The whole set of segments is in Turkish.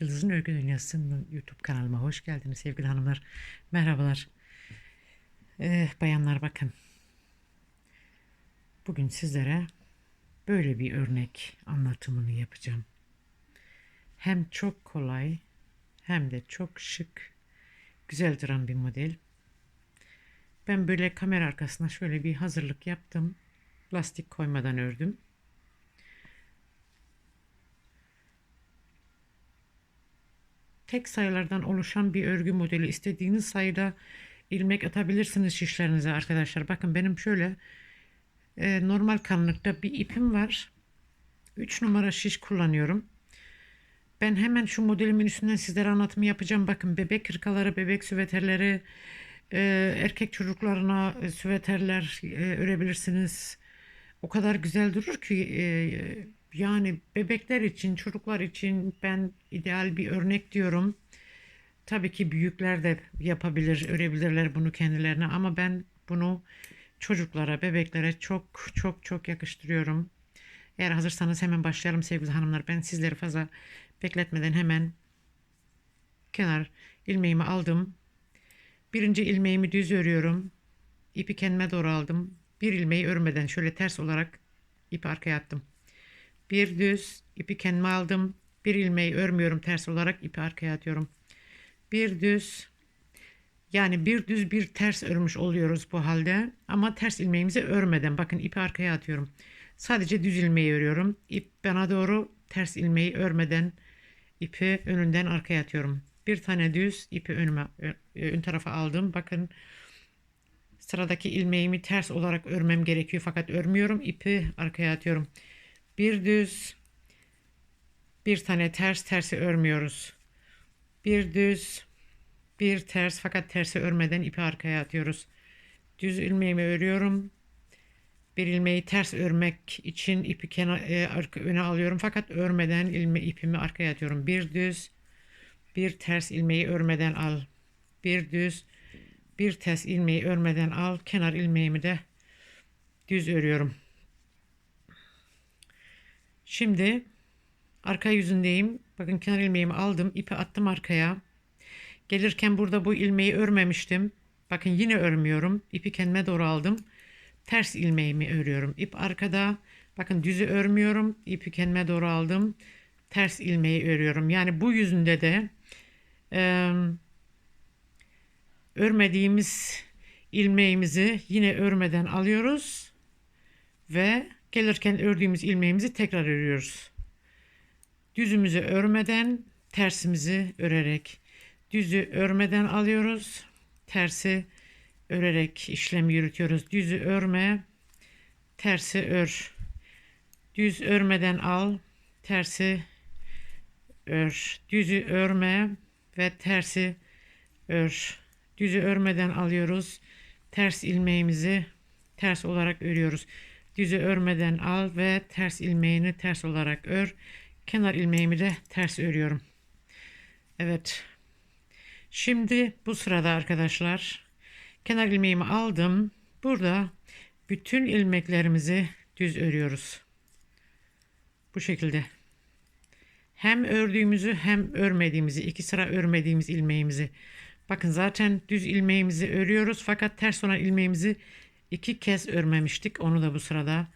Yıldız'ın Örgü Dünyası'nın YouTube kanalıma hoş geldiniz sevgili hanımlar. Merhabalar. Ee, bayanlar bakın. Bugün sizlere böyle bir örnek anlatımını yapacağım. Hem çok kolay hem de çok şık, güzel duran bir model. Ben böyle kamera arkasına şöyle bir hazırlık yaptım. Lastik koymadan ördüm. Tek sayılardan oluşan bir örgü modeli istediğiniz sayıda ilmek atabilirsiniz şişlerinize arkadaşlar. Bakın benim şöyle e, normal kalınlıkta bir ipim var. 3 numara şiş kullanıyorum. Ben hemen şu modelimin üstünden sizlere anlatımı yapacağım. Bakın bebek kırkaları, bebek süveterleri, e, erkek çocuklarına e, süveterler e, örebilirsiniz. O kadar güzel durur ki e, yani bebekler için, çocuklar için ben ideal bir örnek diyorum. Tabii ki büyükler de yapabilir, örebilirler bunu kendilerine ama ben bunu çocuklara, bebeklere çok çok çok yakıştırıyorum. Eğer hazırsanız hemen başlayalım sevgili hanımlar. Ben sizleri fazla bekletmeden hemen kenar ilmeğimi aldım. Birinci ilmeğimi düz örüyorum. İpi kendime doğru aldım. Bir ilmeği örmeden şöyle ters olarak ipi arkaya attım. Bir düz ipi kendime aldım. Bir ilmeği örmüyorum ters olarak ipi arkaya atıyorum. Bir düz yani bir düz bir ters örmüş oluyoruz bu halde ama ters ilmeğimizi örmeden bakın ipi arkaya atıyorum. Sadece düz ilmeği örüyorum. İp bana doğru ters ilmeği örmeden ipi önünden arkaya atıyorum. Bir tane düz ipi önüme ön tarafa aldım. Bakın sıradaki ilmeğimi ters olarak örmem gerekiyor fakat örmüyorum. İpi arkaya atıyorum. Bir düz, bir tane ters tersi örmüyoruz. Bir düz, bir ters fakat tersi örmeden ipi arkaya atıyoruz. Düz ilmeğimi örüyorum. Bir ilmeği ters örmek için ipi kenar, e, arka, öne alıyorum fakat örmeden ilme, ipimi arkaya atıyorum. Bir düz, bir ters ilmeği örmeden al. Bir düz, bir ters ilmeği örmeden al. Kenar ilmeğimi de düz örüyorum. Şimdi arka yüzündeyim. Bakın kenar ilmeğimi aldım. ipi attım arkaya. Gelirken burada bu ilmeği örmemiştim. Bakın yine örmüyorum. İpi kendime doğru aldım. Ters ilmeğimi örüyorum. İp arkada. Bakın düzü örmüyorum. İpi kendime doğru aldım. Ters ilmeği örüyorum. Yani bu yüzünde de e, örmediğimiz ilmeğimizi yine örmeden alıyoruz ve Gelirken ördüğümüz ilmeğimizi tekrar örüyoruz. Düzümüzü örmeden tersimizi örerek düzü örmeden alıyoruz. Tersi örerek işlem yürütüyoruz. Düzü örme, tersi ör. Düz örmeden al, tersi ör. Düzü örme ve tersi ör. Düzü örmeden alıyoruz. Ters ilmeğimizi ters olarak örüyoruz. Düzü örmeden al ve ters ilmeğini ters olarak ör. Kenar ilmeğimi de ters örüyorum. Evet. Şimdi bu sırada arkadaşlar kenar ilmeğimi aldım. Burada bütün ilmeklerimizi düz örüyoruz. Bu şekilde. Hem ördüğümüzü hem örmediğimizi, iki sıra örmediğimiz ilmeğimizi. Bakın zaten düz ilmeğimizi örüyoruz fakat ters olan ilmeğimizi iki kez örmemiştik. Onu da bu sırada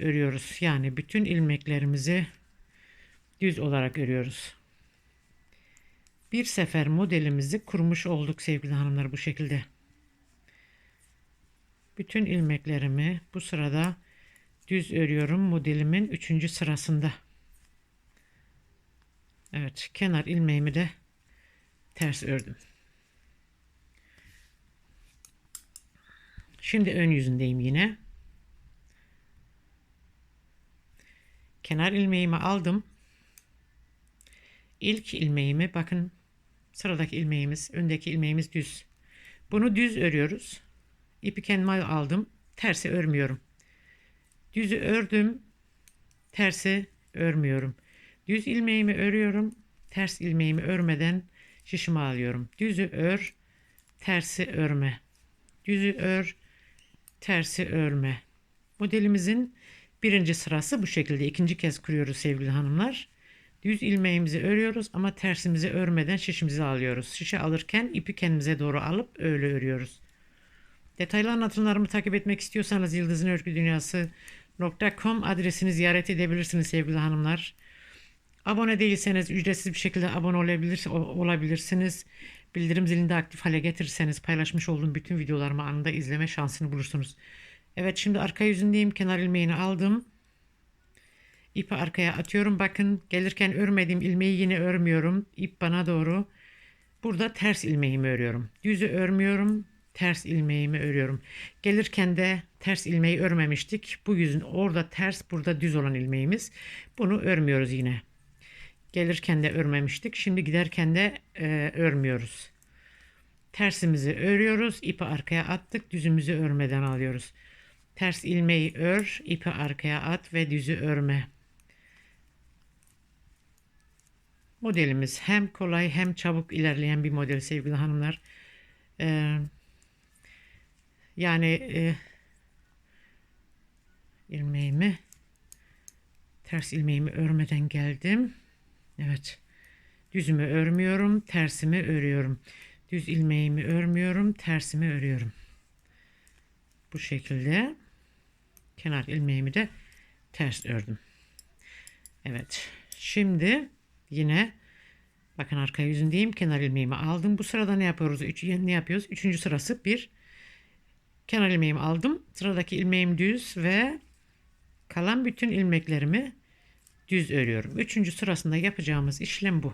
örüyoruz. Yani bütün ilmeklerimizi düz olarak örüyoruz. Bir sefer modelimizi kurmuş olduk sevgili hanımlar bu şekilde. Bütün ilmeklerimi bu sırada düz örüyorum modelimin 3. sırasında. Evet kenar ilmeğimi de ters ördüm. Şimdi ön yüzündeyim yine. Kenar ilmeğimi aldım. İlk ilmeğimi bakın sıradaki ilmeğimiz, öndeki ilmeğimiz düz. Bunu düz örüyoruz. İpi kendime aldım. Tersi örmüyorum. Düzü ördüm. Tersi örmüyorum. Düz ilmeğimi örüyorum. Ters ilmeğimi örmeden şişimi alıyorum. Düzü ör, tersi örme. Düzü ör, tersi örme. Modelimizin birinci sırası bu şekilde. ikinci kez kuruyoruz sevgili hanımlar. Düz ilmeğimizi örüyoruz ama tersimizi örmeden şişimizi alıyoruz. Şişe alırken ipi kendimize doğru alıp öyle örüyoruz. Detaylı anlatımlarımı takip etmek istiyorsanız Yıldızın Örgü Dünyası.com adresini ziyaret edebilirsiniz sevgili hanımlar. Abone değilseniz ücretsiz bir şekilde abone olabilir, olabilirsiniz. Bildirim zilini de aktif hale getirirseniz paylaşmış olduğum bütün videolarımı anında izleme şansını bulursunuz. Evet şimdi arka yüzündeyim. Kenar ilmeğini aldım. İpi arkaya atıyorum. Bakın gelirken örmediğim ilmeği yine örmüyorum. İp bana doğru. Burada ters ilmeğimi örüyorum. Düzü örmüyorum. Ters ilmeğimi örüyorum. Gelirken de ters ilmeği örmemiştik. Bu yüzün orada ters burada düz olan ilmeğimiz. Bunu örmüyoruz yine. Gelirken de örmemiştik. Şimdi giderken de e, örmüyoruz. Tersimizi örüyoruz. ipi arkaya attık. Düzümüzü örmeden alıyoruz. Ters ilmeği ör, ipi arkaya at ve düzü örme. Modelimiz hem kolay hem çabuk ilerleyen bir model sevgili hanımlar. Ee, yani e, ilmeğimi ters ilmeğimi örmeden geldim. Evet. Düzümü örmüyorum, tersimi örüyorum. Düz ilmeğimi örmüyorum, tersimi örüyorum. Bu şekilde kenar ilmeğimi de ters ördüm. Evet. Şimdi yine bakın arka yüzündeyim. Kenar ilmeğimi aldım. Bu sırada ne yapıyoruz? Üç, ne yapıyoruz? Üçüncü sırası bir. Kenar ilmeğimi aldım. Sıradaki ilmeğim düz ve kalan bütün ilmeklerimi düz örüyorum. Üçüncü sırasında yapacağımız işlem bu.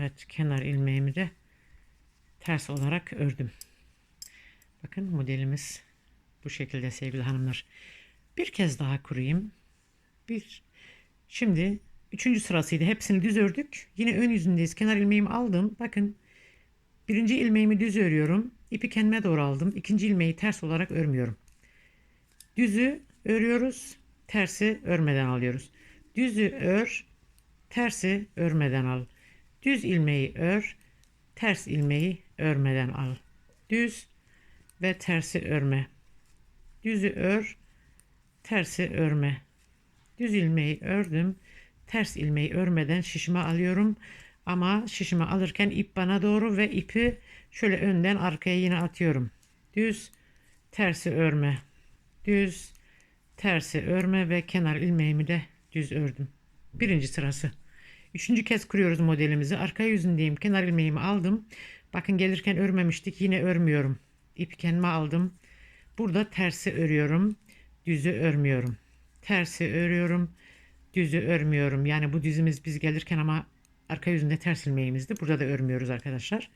Evet kenar ilmeğimi de ters olarak ördüm. Bakın modelimiz bu şekilde sevgili hanımlar. Bir kez daha kurayım. Bir. Şimdi üçüncü sırasıydı. Hepsini düz ördük. Yine ön yüzündeyiz. Kenar ilmeğimi aldım. Bakın birinci ilmeğimi düz örüyorum. İpi kendime doğru aldım. İkinci ilmeği ters olarak örmüyorum. Düzü örüyoruz. Tersi örmeden alıyoruz. Düzü ör. Tersi örmeden al. Düz ilmeği ör, ters ilmeği örmeden al. Düz ve tersi örme. Düzü ör, tersi örme. Düz ilmeği ördüm. Ters ilmeği örmeden şişime alıyorum. Ama şişime alırken ip bana doğru ve ipi şöyle önden arkaya yine atıyorum. Düz, tersi örme. Düz, tersi örme ve kenar ilmeğimi de düz ördüm. Birinci sırası. Üçüncü kez kuruyoruz modelimizi. Arka yüzündeyim. Kenar ilmeğimi aldım. Bakın gelirken örmemiştik. Yine örmüyorum. İp kendime aldım. Burada tersi örüyorum. Düzü örmüyorum. Tersi örüyorum. Düzü örmüyorum. Yani bu düzümüz biz gelirken ama arka yüzünde ters ilmeğimizdi. Burada da örmüyoruz arkadaşlar.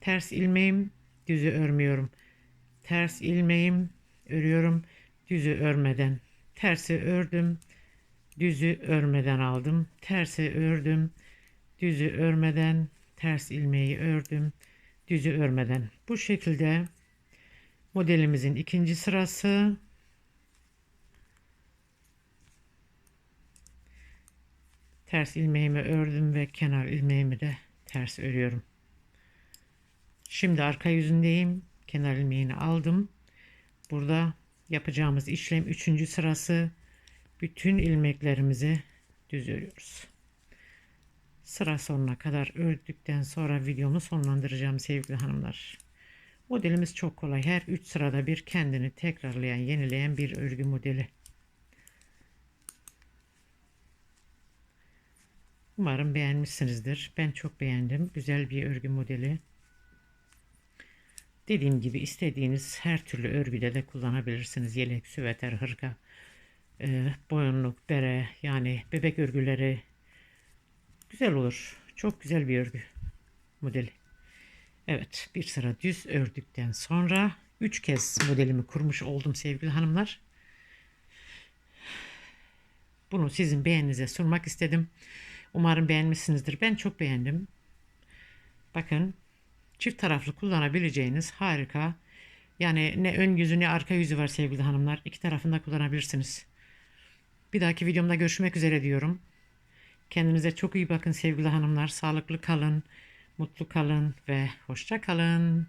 Ters ilmeğim. Düzü örmüyorum. Ters ilmeğim. Örüyorum. Düzü örmeden. Tersi ördüm düzü örmeden aldım. Tersi ördüm. Düzü örmeden ters ilmeği ördüm. Düzü örmeden. Bu şekilde modelimizin ikinci sırası ters ilmeğimi ördüm ve kenar ilmeğimi de ters örüyorum. Şimdi arka yüzündeyim. Kenar ilmeğini aldım. Burada yapacağımız işlem üçüncü sırası bütün ilmeklerimizi düz örüyoruz. Sıra sonuna kadar ördükten sonra videomu sonlandıracağım sevgili hanımlar. Modelimiz çok kolay. Her 3 sırada bir kendini tekrarlayan, yenileyen bir örgü modeli. Umarım beğenmişsinizdir. Ben çok beğendim. Güzel bir örgü modeli. Dediğim gibi istediğiniz her türlü örgüde de kullanabilirsiniz. Yelek, süveter, hırka e, boyunluk, bere yani bebek örgüleri güzel olur. Çok güzel bir örgü modeli. Evet bir sıra düz ördükten sonra 3 kez modelimi kurmuş oldum sevgili hanımlar. Bunu sizin beğeninize sunmak istedim. Umarım beğenmişsinizdir. Ben çok beğendim. Bakın çift taraflı kullanabileceğiniz harika. Yani ne ön yüzü ne arka yüzü var sevgili hanımlar. İki tarafında kullanabilirsiniz. Bir dahaki videomda görüşmek üzere diyorum. Kendinize çok iyi bakın sevgili hanımlar. Sağlıklı kalın, mutlu kalın ve hoşça kalın.